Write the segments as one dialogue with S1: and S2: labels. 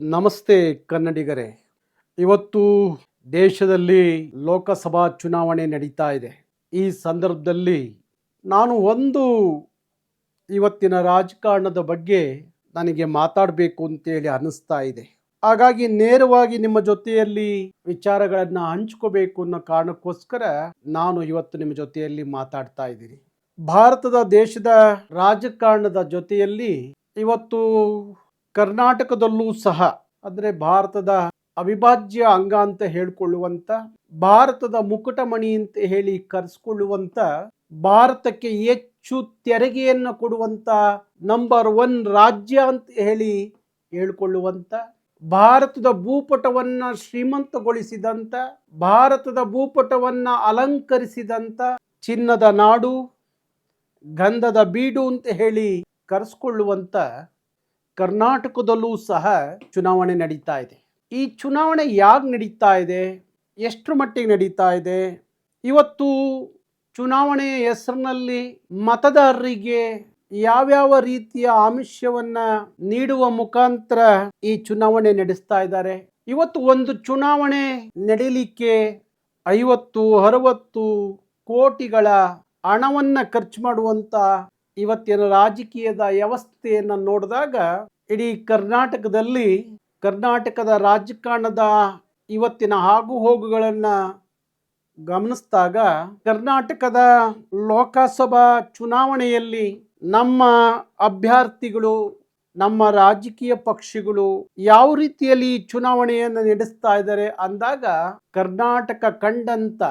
S1: ನಮಸ್ತೆ ಕನ್ನಡಿಗರೇ. ಇವತ್ತು ದೇಶದಲ್ಲಿ ಲೋಕಸಭಾ ಚುನಾವಣೆ ನಡೀತಾ ಇದೆ. ಈ ಸಂದರ್ಭದಲ್ಲಿ ನಾನು ಒಂದು ಇವತ್ತಿನ ರಾಜಕಾರಣದ ಬಗ್ಗೆ ನನಗೆ ಮಾತಾಡಬೇಕು ಅಂತೇಳಿ ಅನ್ನಿಸ್ತಾ ಇದೆ. ಹಾಗಾಗಿ ನೇರವಾಗಿ ನಿಮ್ಮ ಜೊತೆಯಲ್ಲಿ ವಿಚಾರಗಳನ್ನು ಹಂಚ್ಕೋಬೇಕು ಅನ್ನೋ ಕಾರಣಕ್ಕೋಸ್ಕರ ನಾನು ಇವತ್ತು ನಿಮ್ಮ ಜೊತೆಯಲ್ಲಿ ಮಾತಾಡ್ತಾ ಇದ್ದೀನಿ. ಭಾರತದ ದೇಶದ ರಾಜಕಾರಣದ ಜೊತೆಯಲ್ಲಿ ಇವತ್ತು ಕರ್ನಾಟಕದಲ್ಲೂ ಸಹ, ಅಂದರೆ ಭಾರತದ ಅವಿಭಾಜ್ಯ ಅಂಗ ಅಂತ ಹೇಳ್ಕೊಳ್ಳುವಂತ, ಭಾರತದ ಮುಕುಟಮಣಿ ಅಂತ ಹೇಳಿ ಕರೆಸ್ಕೊಳ್ಳುವಂತ, ಭಾರತಕ್ಕೆ ಹೆಚ್ಚು ತೆರಿಗೆಯನ್ನು ಕೊಡುವಂತ ನಂಬರ್ ಒನ್ ರಾಜ್ಯ ಅಂತ ಹೇಳಿ ಹೇಳ್ಕೊಳ್ಳುವಂಥ ಭಾರತದ ಭೂಪಟವನ್ನ ಶ್ರೀಮಂತಗೊಳಿಸಿದಂತ, ಭಾರತದ ಭೂಪಟವನ್ನ ಅಲಂಕರಿಸಿದಂತ ಚಿನ್ನದ ನಾಡು, ಗಂಧದ ಬೀಡು ಅಂತ ಹೇಳಿ ಕರೆಸ್ಕೊಳ್ಳುವಂತ ಕರ್ನಾಟಕದಲ್ಲೂ ಸಹ ಚುನಾವಣೆ ನಡೀತಾ ಇದೆ. ಈ ಚುನಾವಣೆ ಯಾಕೆ ನಡೀತಾ ಇದೆ? ಎಷ್ಟರ ಮಟ್ಟಿಗೆ ನಡೀತಾ ಇದೆ? ಇವತ್ತು ಚುನಾವಣೆಯ ಹೆಸರಿನಲ್ಲಿ ಮತದಾರರಿಗೆ ಯಾವ್ಯಾವ ರೀತಿಯ ಆಮಿಷವನ್ನ ನೀಡುವ ಮುಖಾಂತರ ಈ ಚುನಾವಣೆ ನಡೆಸ್ತಾ ಇದ್ದಾರೆ? ಇವತ್ತು ಒಂದು ಚುನಾವಣೆ ನಡೀಲಿಕ್ಕೆ ಐವತ್ತು, ಅರವತ್ತು ಕೋಟಿಗಳ ಹಣವನ್ನ ಖರ್ಚು ಮಾಡುವಂತ ಇವತ್ತಿನ ರಾಜಕೀಯದ ವ್ಯವಸ್ಥೆಯನ್ನು ನೋಡಿದಾಗ ಇಡೀ ಕರ್ನಾಟಕದಲ್ಲಿ, ಕರ್ನಾಟಕದ ರಾಜಕಾರಣದ ಇವತ್ತಿನ ಆಗು ಹೋಗುಗಳನ್ನು ಗಮನಿಸಿದಾಗ ಕರ್ನಾಟಕದ ಲೋಕಸಭಾ ಚುನಾವಣೆಯಲ್ಲಿ ನಮ್ಮ ಅಭ್ಯರ್ಥಿಗಳು, ನಮ್ಮ ರಾಜಕೀಯ ಪಕ್ಷಗಳು ಯಾವ ರೀತಿಯಲ್ಲಿ ಚುನಾವಣೆಯನ್ನು ನಡೆಸ್ತಾ ಇದ್ದಾರೆ ಅಂದಾಗ ಕರ್ನಾಟಕ ಕಂಡಂತ,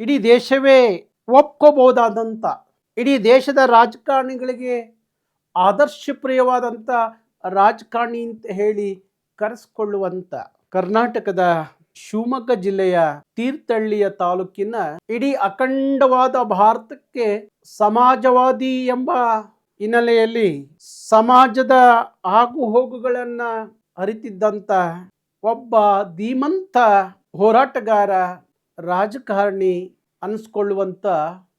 S1: ಇಡೀ ದೇಶವೇ ಒಪ್ಕೋಬಹುದಾದಂಥ ಇಡೀ ದೇಶದ ರಾಜಕಾರಣಿಗಳಿಗೆ ಆದರ್ಶಪ್ರಿಯವಾದಂಥ ರಾಜಕಾರಣಿ ಅಂತ ಹೇಳಿ ಕರೆಸ್ಕೊಳ್ಳುವಂಥ ಕರ್ನಾಟಕದ ಶಿವಮೊಗ್ಗ ಜಿಲ್ಲೆಯ ತೀರ್ಥಹಳ್ಳಿಯ ತಾಲೂಕಿನ ಇಡೀ ಅಖಂಡವಾದ ಭಾರತಕ್ಕೆ ಸಮಾಜವಾದಿ ಎಂಬ ಹಿನ್ನೆಲೆಯಲ್ಲಿ ಸಮಾಜದ ಆಗು ಹೋಗುಗಳನ್ನ ಅರಿತಿದ್ದಂತ ಒಬ್ಬ ಧೀಮಂತ ಹೋರಾಟಗಾರ ರಾಜಕಾರಣಿ ಅನಿಸ್ಕೊಳ್ಳುವಂತ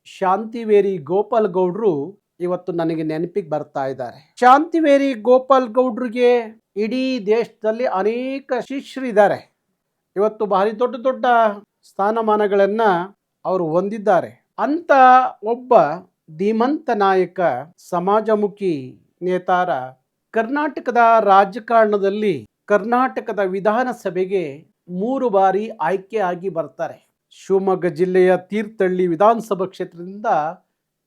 S1: ಶಾಂತಿವೇರಿ ಗೋಪಾಲ್ ಗೌಡ್ರು ಇವತ್ತು ನನಗೆ ನೆನಪಿಗೆ ಬರ್ತಾ ಇದ್ದಾರೆ. ಶಾಂತಿವೇರಿ ಗೋಪಾಲ್ ಗೌಡ್ರಿಗೆ ಇಡೀ ದೇಶದಲ್ಲಿ ಅನೇಕ ಶಿಷ್ಯರಿದ್ದಾರೆ ಇವತ್ತು ಭಾರಿ ದೊಡ್ಡ ದೊಡ್ಡ ಸ್ಥಾನಮಾನಗಳನ್ನು ಅವರು ಹೊಂದಿದ್ದಾರೆ. ಅಂತ ಒಬ್ಬ ಧೀಮಂತ ನಾಯಕ, ಸಮಾಜಮುಖಿ ನೇತಾರ ಕರ್ನಾಟಕದ ರಾಜಕಾರಣದಲ್ಲಿ ಕರ್ನಾಟಕದ ವಿಧಾನಸಭೆಗೆ ಮೂರು ಬಾರಿ ಆಯ್ಕೆ ಆಗಿ ಬರ್ತಾರೆ. ಶಿವಮೊಗ್ಗ ಜಿಲ್ಲೆಯ ತೀರ್ಥಹಳ್ಳಿ ವಿಧಾನಸಭಾ ಕ್ಷೇತ್ರದಿಂದ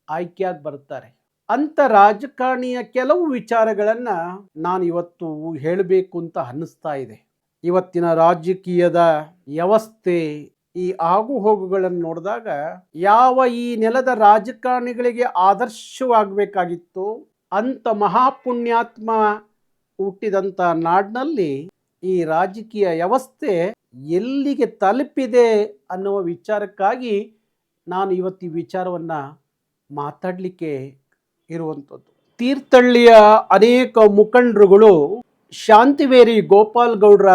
S1: ಆಯ್ಕೆಯಾಗಿ ಬರುತ್ತಾರೆ. ಅಂತ ರಾಜಕಾರಣಿಯ ಕೆಲವು ವಿಚಾರಗಳನ್ನು ನಾನು ಇವತ್ತು ಹೇಳಬೇಕು ಅಂತ ಅನ್ನಿಸ್ತಾ ಇದೆ. ಇವತ್ತಿನ ರಾಜಕೀಯದ ವ್ಯವಸ್ಥೆ, ಈ ಆಗು ಹೋಗುಗಳನ್ನು ನೋಡಿದಾಗ ಯಾವ ಈ ನೆಲದ ರಾಜಕಾರಣಿಗಳಿಗೆ ಆದರ್ಶವಾಗಬೇಕಾಗಿತ್ತು, ಅಂತ ಮಹಾಪುಣ್ಯಾತ್ಮ ಹುಟ್ಟಿದಂಥ ನಾಡಿನಲ್ಲಿ ಈ ರಾಜಕೀಯ ವ್ಯವಸ್ಥೆ ಎಲ್ಲಿಗೆ ತಲುಪಿದೆ ಅನ್ನುವ ವಿಚಾರಕ್ಕಾಗಿ ನಾನು ಇವತ್ತು ಈ ವಿಚಾರವನ್ನು ಮಾತಾಡಲಿಕ್ಕೆ ಇರುವಂಥದ್ದು. ತೀರ್ಥಹಳ್ಳಿಯ ಅನೇಕ ಮುಖಂಡರುಗಳು ಶಾಂತಿವೇರಿ ಗೋಪಾಲ್ ಗೌಡ್ರ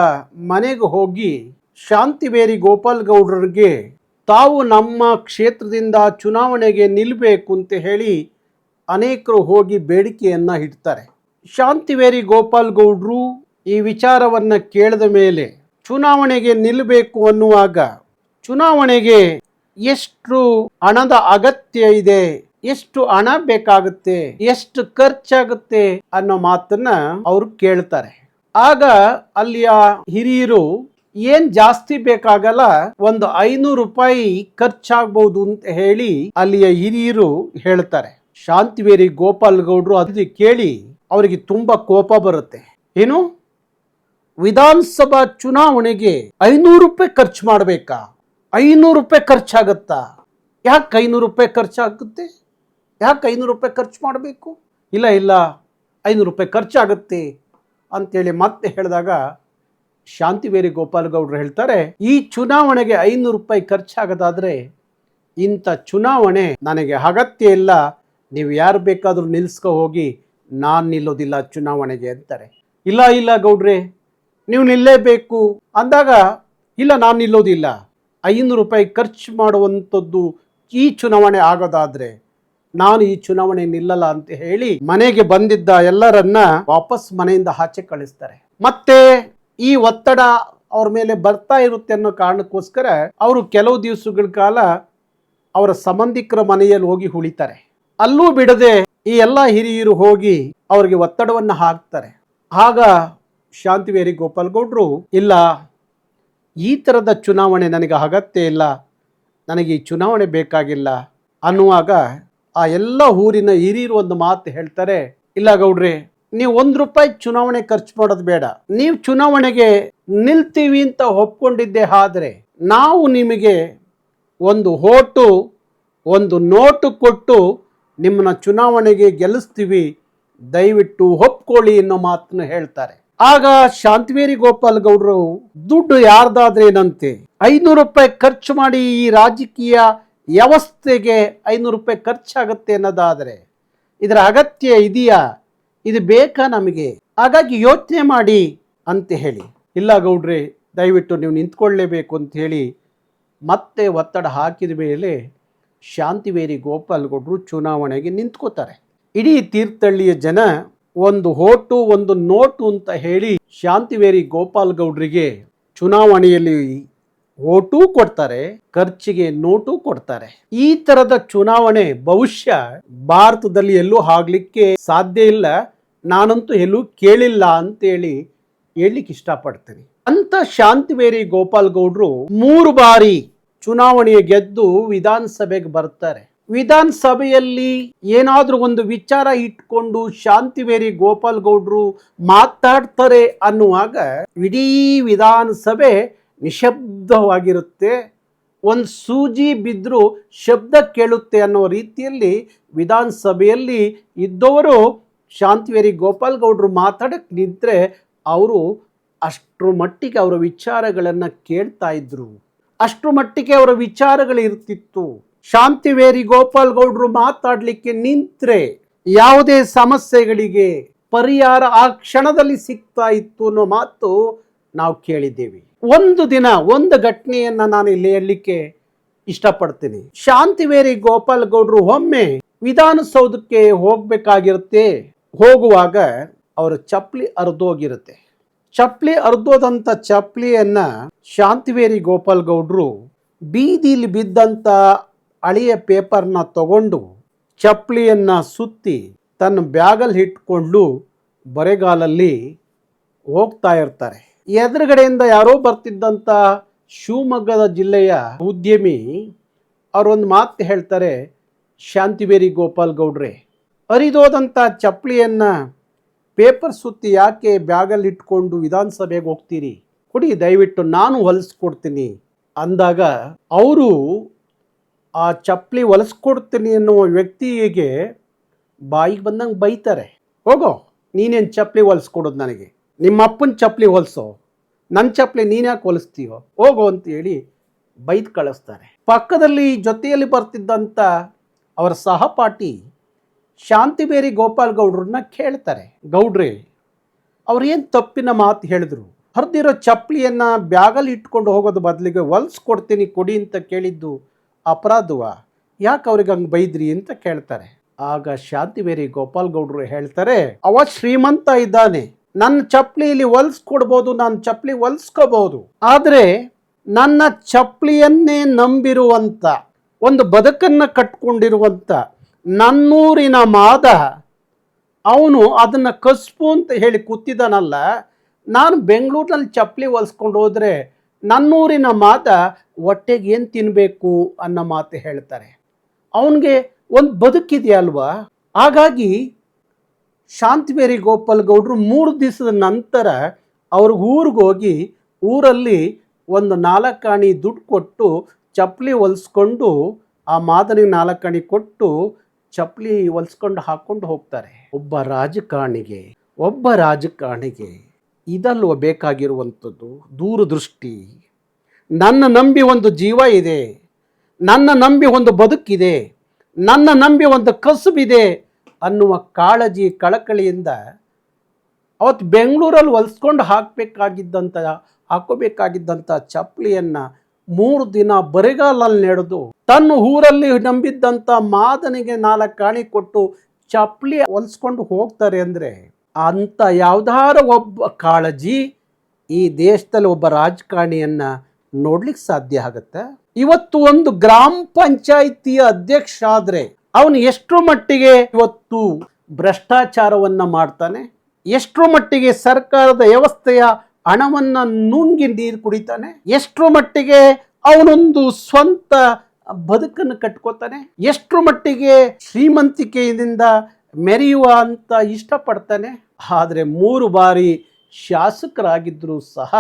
S1: ಮನೆಗೆ ಹೋಗಿ ಶಾಂತಿವೇರಿ ಗೋಪಾಲ್ ಗೌಡ್ರಿಗೆ ತಾವು ನಮ್ಮ ಕ್ಷೇತ್ರದಿಂದ ಚುನಾವಣೆಗೆ ನಿಲ್ಲಬೇಕು ಅಂತ ಹೇಳಿ ಅನೇಕರು ಹೋಗಿ ಬೇಡಿಕೆಯನ್ನು ಇಡ್ತಾರೆ. ಶಾಂತಿವೇರಿ ಗೋಪಾಲ್ ಗೌಡ್ರು ಈ ವಿಚಾರವನ್ನು ಕೇಳಿದ ಮೇಲೆ ಚುನಾವಣೆಗೆ ನಿಲ್ಲಬೇಕು ಅನ್ನುವಾಗ ಚುನಾವಣೆಗೆ ಎಷ್ಟು ಹಣದ ಅಗತ್ಯ ಇದೆ, ಎಷ್ಟು ಹಣ ಬೇಕಾಗುತ್ತೆ, ಎಷ್ಟು ಖರ್ಚಾಗುತ್ತೆ ಅನ್ನೋ ಮಾತನ್ನ ಅವರು ಕೇಳ್ತಾರೆ. ಆಗ ಅಲ್ಲಿಯ ಹಿರಿಯರು ಏನ್ ಜಾಸ್ತಿ ಬೇಕಾಗಲ್ಲ ಒಂದು ಐನೂರು ರೂಪಾಯಿ ಖರ್ಚಾಗಬಹುದು ಅಂತ ಹೇಳಿ ಅಲ್ಲಿಯ ಹಿರಿಯರು ಹೇಳ್ತಾರೆ. ಶಾಂತಿವೇರಿ ಗೋಪಾಲ್ ಗೌಡ್ರು ಅದು ಕೇಳಿ ಅವರಿಗೆ ತುಂಬಾ ಕೋಪ ಬರುತ್ತೆ. ಏನು? ವಿಧಾನಸಭಾ ಚುನಾವಣೆಗೆ ಐನೂರು ರೂಪಾಯಿ ಖರ್ಚು ಮಾಡಬೇಕಾ? ಐನೂರು ರೂಪಾಯಿ ಖರ್ಚಾಗತ್ತಾ? ಯಾಕೆ ಐನೂರು ರೂಪಾಯಿ ಖರ್ಚಾಗುತ್ತೆ? ಯಾಕೆ ಐನೂರು ರೂಪಾಯಿ ಖರ್ಚು ಮಾಡಬೇಕು? ಇಲ್ಲ ಇಲ್ಲ, ಐನೂರು ರೂಪಾಯಿ ಖರ್ಚಾಗುತ್ತೆ ಅಂತೇಳಿ ಮತ್ತೆ ಹೇಳಿದಾಗ ಶಾಂತಿವೇರಿ ಗೋಪಾಲಗೌಡರು ಹೇಳ್ತಾರೆ, ಈ ಚುನಾವಣೆಗೆ ಐನೂರು ರೂಪಾಯಿ ಖರ್ಚಾಗದಾದರೆ ಇಂಥ ಚುನಾವಣೆ ನನಗೆ ಅಗತ್ಯ ಇಲ್ಲ. ನೀವು ಯಾರು ಬೇಕಾದರೂ ನಿಲ್ಲಿಸ್ಕೋ ಹೋಗಿ ನಾನು ನಿಲ್ಲೋದಿಲ್ಲ ಚುನಾವಣೆಗೆ ಅಂತಾರೆ. ಇಲ್ಲ ಇಲ್ಲ ಗೌಡ್ರೆ ನೀವು ನಿಲ್ಲೇಬೇಕು. ಅಂದಾಗ, ಇಲ್ಲ, ನಾನು ನಿಲ್ಲೋದಿಲ್ಲ. ಐನೂರು ರೂಪಾಯಿ ಖರ್ಚು ಮಾಡುವಂಥದ್ದು ಈ ಚುನಾವಣೆ ಆಗೋದಾದ್ರೆ ನಾನು ಈ ಚುನಾವಣೆ ನಿಲ್ಲಲ್ಲ ಅಂತ ಹೇಳಿ ಮನೆಗೆ ಬಂದಿದ್ದ ಎಲ್ಲರನ್ನ ವಾಪಸ್ ಮನೆಯಿಂದ ಆಚೆ ಕಳಿಸ್ತಾರೆ. ಮತ್ತೆ ಈ ಒತ್ತಡ ಅವ್ರ ಮೇಲೆ ಬರ್ತಾ ಇರುತ್ತೆ ಅನ್ನೋ ಕಾರಣಕ್ಕೋಸ್ಕರ ಅವರು ಕೆಲವು ದಿವಸಗಳ ಕಾಲ ಅವರ ಸಂಬಂಧಿಕರ ಮನೆಯಲ್ಲಿ ಹೋಗಿ ಉಳಿತಾರೆ. ಅಲ್ಲೂ ಬಿಡದೆ ಈ ಎಲ್ಲ ಹಿರಿಯರು ಹೋಗಿ ಅವರಿಗೆ ಒತ್ತಡವನ್ನು ಹಾಕ್ತಾರೆ. ಆಗ ಶಾಂತಿವೇರಿ ಗೋಪಾಲ್ಗೌಡರು, ಇಲ್ಲ, ಈ ಥರದ ಚುನಾವಣೆ ನನಗೆ ಅಗತ್ಯ ಇಲ್ಲ, ನನಗೆ ಈ ಚುನಾವಣೆ ಬೇಕಾಗಿಲ್ಲ ಅನ್ನುವಾಗ ಆ ಎಲ್ಲ ಊರಿನ ಹಿರಿಯರು ಒಂದು ಮಾತು ಹೇಳ್ತಾರೆ, ಇಲ್ಲ ಗೌಡ್ರೆ, ನೀವು ಒಂದು ರೂಪಾಯಿ ಚುನಾವಣೆ ಖರ್ಚು ಮಾಡೋದು ಬೇಡ, ನೀವು ಚುನಾವಣೆಗೆ ನಿಲ್ತೀವಿ ಅಂತ ಒಪ್ಕೊಂಡಿದ್ದೆ ಆದರೆ ನಾವು ನಿಮಗೆ ಒಂದು ಓಟು, ಒಂದು ನೋಟು ಕೊಟ್ಟು ನಿಮ್ಮನ್ನ ಚುನಾವಣೆಗೆ ಗೆಲ್ಲಿಸ್ತೀವಿ, ದಯವಿಟ್ಟು ಒಪ್ಕೊಳ್ಳಿ ಅನ್ನೋ ಮಾತನ್ನು ಹೇಳ್ತಾರೆ. ಆಗ ಶಾಂತವೇರಿ ಗೋಪಾಲ್ ಗೌಡರು ದುಡ್ಡು ಯಾರ್ದಾದ್ರೇನಂತೆ ಐನೂರು ರೂಪಾಯಿ ಖರ್ಚು ಮಾಡಿ ಈ ರಾಜಕೀಯ ವ್ಯವಸ್ಥೆಗೆ ಐನೂರು ರೂಪಾಯಿ ಖರ್ಚಾಗತ್ತೆ ಅನ್ನೋದಾದರೆ ಇದರ ಅಗತ್ಯ ಇದೆಯಾ? ಇದು ಬೇಕಾ ನಮಗೆ? ಹಾಗಾಗಿ ಯೋಚನೆ ಮಾಡಿ ಅಂತ ಹೇಳಿ. ಇಲ್ಲ ಗೌಡ್ರೆ, ದಯವಿಟ್ಟು ನೀವು ನಿಂತ್ಕೊಳ್ಳೇಬೇಕು ಅಂತ ಹೇಳಿ ಮತ್ತೆ ಒತ್ತಡ ಹಾಕಿದ ಮೇಲೆ ಶಾಂತಿವೇರಿ ಗೋಪಾಲ್ ಗೌಡ್ರು ಚುನಾವಣೆಗೆ ನಿಂತ್ಕೋತಾರೆ. ಇಡೀ ತೀರ್ಥಹಳ್ಳಿಯ ಜನ ಒಂದು ಹೋಟು ಒಂದು ನೋಟು ಅಂತ ಹೇಳಿ ಶಾಂತಿವೇರಿ ಗೋಪಾಲ್ ಗೌಡ್ರಿಗೆ ಚುನಾವಣೆಯಲ್ಲಿ ಓಟು ಕೊಡ್ತಾರೆ, ಖರ್ಚಿಗೆ ನೋಟು ಕೊಡ್ತಾರೆ. ಈ ತರದ ಚುನಾವಣೆ ಭವಿಷ್ಯ ಭಾರತದಲ್ಲಿ ಎಲ್ಲೂ ಆಗ್ಲಿಕ್ಕೆ ಸಾಧ್ಯ ಇಲ್ಲ. ನಾನಂತೂ ಎಲ್ಲೂ ಕೇಳಿಲ್ಲ ಅಂತೇಳಿ ಹೇಳಲಿಕ್ಕೆ ಇಷ್ಟಪಡ್ತೀನಿ. ಅಂತ ಶಾಂತಿವೇರಿ ಗೋಪಾಲ್ ಗೌಡ್ರು ಮೂರು ಬಾರಿ ಚುನಾವಣೆಯ ಗೆದ್ದು ವಿಧಾನಸಭೆಗೆ ಬರ್ತಾರೆ. ವಿಧಾನಸಭೆಯಲ್ಲಿ ಏನಾದರೂ ಒಂದು ವಿಚಾರ ಇಟ್ಕೊಂಡು ಶಾಂತಿವೇರಿ ಗೋಪಾಲ್ ಗೌಡ್ರು ಮಾತಾಡ್ತಾರೆ ಅನ್ನುವಾಗ ಇಡೀ ವಿಧಾನಸಭೆ ನಿಶಬ್ದವಾಗಿರುತ್ತೆ. ಒಂದು ಸೂಜಿ ಬಿದ್ದರೂ ಶಬ್ದ ಕೇಳುತ್ತೆ ಅನ್ನೋ ರೀತಿಯಲ್ಲಿ ವಿಧಾನಸಭೆಯಲ್ಲಿ ಇದ್ದವರು ಶಾಂತಿವೇರಿ ಗೋಪಾಲ್ ಗೌಡ್ರು ಮಾತಾಡಕ್ಕೆ ನಿಂತರೆ ಅವರು ಅಷ್ಟರ ಮಟ್ಟಿಗೆ ಅವರ ವಿಚಾರಗಳನ್ನು ಕೇಳ್ತಾ ಇದ್ರು. ಅಷ್ಟರ ಮಟ್ಟಿಗೆ ಅವರ ವಿಚಾರಗಳು ಇರ್ತಿತ್ತು. ಶಾಂತಿವೇರಿ ಗೋಪಾಲ್ ಗೌಡ್ರು ಮಾತಾಡ್ಲಿಕ್ಕೆ ನಿಂತ್ರೆ ಯಾವುದೇ ಸಮಸ್ಯೆಗಳಿಗೆ ಪರಿಹಾರ ಆ ಕ್ಷಣದಲ್ಲಿ ಸಿಗ್ತಾ ಇತ್ತು ಅನ್ನೋ ಮಾತು ನಾವು ಕೇಳಿದ್ದೇವೆ. ಒಂದು ದಿನ ಒಂದು ಘಟನೆಯನ್ನ ನಾನು ಇಲ್ಲಿ ಹೇಳಲಿಕ್ಕೆ ಇಷ್ಟಪಡ್ತೀನಿ. ಶಾಂತಿವೇರಿ ಗೋಪಾಲ್ ಗೌಡ್ರು ಒಮ್ಮೆ ವಿಧಾನಸೌಧಕ್ಕೆ ಹೋಗ್ಬೇಕಾಗಿರುತ್ತೆ. ಹೋಗುವಾಗ ಅವರ ಚಪ್ಪಲಿ ಅರ್ಧೋಗಿರುತ್ತೆ ಚಪ್ಪಲಿ ಅರ್ಧೋದಂಥ ಚಪ್ಪಲಿಯನ್ನ ಶಾಂತಿವೇರಿ ಗೋಪಾಲ್ ಗೌಡ್ರು ಬೀದಿಲಿ ಬಿದ್ದಂಥ ಹಳೆಯ ಪೇಪರ್ನ ತಗೊಂಡು ಚಪ್ಪಲಿಯನ್ನು ಸುತ್ತಿ ತನ್ನ ಬ್ಯಾಗಲ್ಲಿ ಇಟ್ಕೊಂಡು ಬರೆಗಾಲಲ್ಲಿ ಹೋಗ್ತಾ ಇರ್ತಾರೆ. ಎದುರುಗಡೆಯಿಂದ ಯಾರೋ ಬರ್ತಿದ್ದಂಥ ಶಿವಮೊಗ್ಗದ ಜಿಲ್ಲೆಯ ಉದ್ಯಮಿ ಅವರೊಂದು ಮಾತು ಹೇಳ್ತಾರೆ ಶಾಂತಿವೇರಿ ಗೋಪಾಲ್ ಗೌಡ್ರೆ. ಅರಿದೋದಂಥ ಚಪ್ಪಲಿಯನ್ನು ಪೇಪರ್ ಸುತ್ತಿ ಯಾಕೆ ಬ್ಯಾಗಲ್ಲಿ ಇಟ್ಕೊಂಡು ವಿಧಾನಸಭೆಗೆ ಹೋಗ್ತೀರಿ? ಕೊಡಿ ದಯವಿಟ್ಟು ನಾನು ಹೊಲಿಸ್ಕೊಡ್ತೀನಿ ಅಂದಾಗ ಅವರು ಆ ಚಪ್ಪಲಿ ಹೊಲಿಸ್ಕೊಡ್ತೀನಿ ಅನ್ನುವ ವ್ಯಕ್ತಿಗೆ ಬಾಯಿಗೆ ಬಂದಂಗೆ ಬೈತಾರೆ. ಹೋಗೋ, ನೀನೇನು ಚಪ್ಪಲಿ ಹೊಲಿಸ್ಕೊಡೋದು ನನಗೆ? ನಿಮ್ಮ ಅಪ್ಪನ ಚಪ್ಪಲಿ ಹೊಲಿಸೋ ನನ್ನ ಚಪ್ಪಲಿ ನೀನು ಯಾಕೆ ಹೊಲಿಸ್ತೀಯೋ ಹೋಗೋ ಅಂತ ಹೇಳಿ ಬೈದು ಕಳಿಸ್ತಾರೆ. ಪಕ್ಕದಲ್ಲಿ ಜೊತೆಯಲ್ಲಿ ಬರ್ತಿದ್ದಂಥ ಅವರ ಸಹಪಾಠಿ ಶಾಂತಿಬೇರಿ ಗೋಪಾಲ್ ಗೌಡ್ರನ್ನ ಕೇಳ್ತಾರೆ. ಗೌಡ್ರೆ, ಅವ್ರು ಏನು ತಪ್ಪಿನ ಮಾತು ಹೇಳಿದ್ರು? ಹರಿದಿರೋ ಚಪ್ಪಲಿಯನ್ನು ಬ್ಯಾಗಲ್ಲಿ ಇಟ್ಕೊಂಡು ಹೋಗೋದು ಬದಲಿಗೆ ಹೊಲ್ಸ್ಕೊಡ್ತೀನಿ ಕೊಡಿ ಅಂತ ಕೇಳಿದ್ದು ಅಪರಾಧವ? ಯಾಕೆ ಅವ್ರಿಗೆ ಹಂಗೆ ಬೈದ್ರಿ ಅಂತ ಕೇಳ್ತಾರೆ. ಆಗ ಶಾಂತಿವೇರಿ ಗೋಪಾಲ್ ಗೌಡ್ರು ಹೇಳ್ತಾರೆ, ಅವ ಶ್ರೀಮಂತ ಇದ್ದಾನೆ. ನನ್ನ ಚಪ್ಪಲಿಯಲ್ಲಿ ಹೊಲ್ಸ್ಕೊಡ್ಬೋದು ನಾನು ಚಪ್ಪಲಿ ಹೊಲ್ಸ್ಕೋಬಹುದು ಆದರೆ ನನ್ನ ಚಪ್ಪಲಿಯನ್ನೇ ನಂಬಿರುವಂತ, ಒಂದು ಬದುಕನ್ನು ಕಟ್ಕೊಂಡಿರುವಂತ ನನ್ನೂರಿನ ಮಾದ, ಅವನು ಅದನ್ನು ಕಸ್ಬು ಅಂತ ಹೇಳಿ ಕೂತಿದ್ದಾನಲ್ಲ ನಾನು ಬೆಂಗಳೂರಿನಲ್ಲಿ ಚಪ್ಪಲಿ ಹೊಲ್ಸ್ಕೊಂಡು ಹೋದರೆ ನನ್ನೂರಿನ ಮಾತ ಹೊಟ್ಟೆಗೆ ಏನು ತಿನ್ನಬೇಕು ಅನ್ನೋ ಮಾತು ಹೇಳ್ತಾರೆ. ಅವನಿಗೆ ಒಂದು ಬದುಕಿದೆಯಲ್ವಾ ಹಾಗಾಗಿ ಶಾಂತಿವೇರಿ ಗೋಪಾಲ್ ಗೌಡರು ಮೂರು ದಿವಸದ ನಂತರ ಅವ್ರ ಊರಿಗೆ ಹೋಗಿ ಊರಲ್ಲಿ ಒಂದು ನಾಲ್ಕಾಣಿ ದುಡ್ಡು ಕೊಟ್ಟು ಚಪ್ಪಲಿ ಹೊಲಿಸ್ಕೊಂಡು ಆ ಮಾದನಿಗೆ ನಾಲ್ಕಾಣಿ ಕೊಟ್ಟು ಚಪ್ಪಲಿ ಹೊಲಿಸ್ಕೊಂಡು ಹಾಕ್ಕೊಂಡು ಹೋಗ್ತಾರೆ. ಒಬ್ಬ ರಾಜಕಾರಣಿಗೆ ಒಬ್ಬ ರಾಜಕಾರಣಿಗೆ ಇದಲ್ವ ಬೇಕಾಗಿರುವಂಥದ್ದು? ದೂರದೃಷ್ಟಿ. ನನ್ನ ನಂಬಿ ಒಂದು ಜೀವ ಇದೆ. ನನ್ನ ನಂಬಿ ಒಂದು ಬದುಕಿದೆ. ನನ್ನ ನಂಬಿ ಒಂದು ಕಸುಬಿದೆ ಅನ್ನುವ ಕಾಳಜಿ ಕಳಕಳಿಯಿಂದ ಅವತ್ತು ಬೆಂಗಳೂರಲ್ಲಿ ಹೊಲಿಸ್ಕೊಂಡು ಹಾಕಬೇಕಾಗಿದ್ದಂಥ, ಹಾಕೋಬೇಕಾಗಿದ್ದಂಥ ಚಪ್ಪಲಿಯನ್ನು ಮೂರು ದಿನ ಬರಿಗಾಲಲ್ಲಿ ನಡೆದು ತನ್ನ ಊರಲ್ಲಿ ನಂಬಿದ್ದಂಥ ಮಾದನಿಗೆ ನಾಲ್ಕು ಕಾಣಿ ಕೊಟ್ಟು ಚಪ್ಪಲಿ ಹೊಲಿಸ್ಕೊಂಡು ಹೋಗ್ತಾರೆ ಅಂದರೆ ಅಂಥ ಯಾವ್ದಾರ ಒಬ್ಬ ಕಾಳಜಿ ಈ ದೇಶದಲ್ಲಿ ಒಬ್ಬ ರಾಜಕಾರಣಿಯನ್ನ ನೋಡ್ಲಿಕ್ಕೆ ಸಾಧ್ಯ ಆಗತ್ತೆ. ಇವತ್ತು ಒಂದು ಗ್ರಾಮ ಪಂಚಾಯಿತಿಯ ಅಧ್ಯಕ್ಷ ಆದ್ರೆ ಅವನು ಎಷ್ಟರ ಮಟ್ಟಿಗೆ ಇವತ್ತು ಭ್ರಷ್ಟಾಚಾರವನ್ನ ಮಾಡ್ತಾನೆ ಎಷ್ಟರ ಮಟ್ಟಿಗೆ ಸರ್ಕಾರದ ವ್ಯವಸ್ಥೆಯ ಹಣವನ್ನ ನುಂಗಿ ನೀರು ಕುಡಿತಾನೆ ಎಷ್ಟರ ಮಟ್ಟಿಗೆ ಅವನೊಂದು ಸ್ವಂತ ಬದುಕನ್ನು ಕಟ್ಕೋತಾನೆ ಎಷ್ಟರ ಮಟ್ಟಿಗೆ ಶ್ರೀಮಂತಿಕೆಯಿಂದ ಮೆರೆಯುವ ಅಂತ ಇಷ್ಟಪಡ್ತಾನೆ. ಆದರೆ ಮೂರು ಬಾರಿ ಶಾಸಕರಾಗಿದ್ದರೂ ಸಹ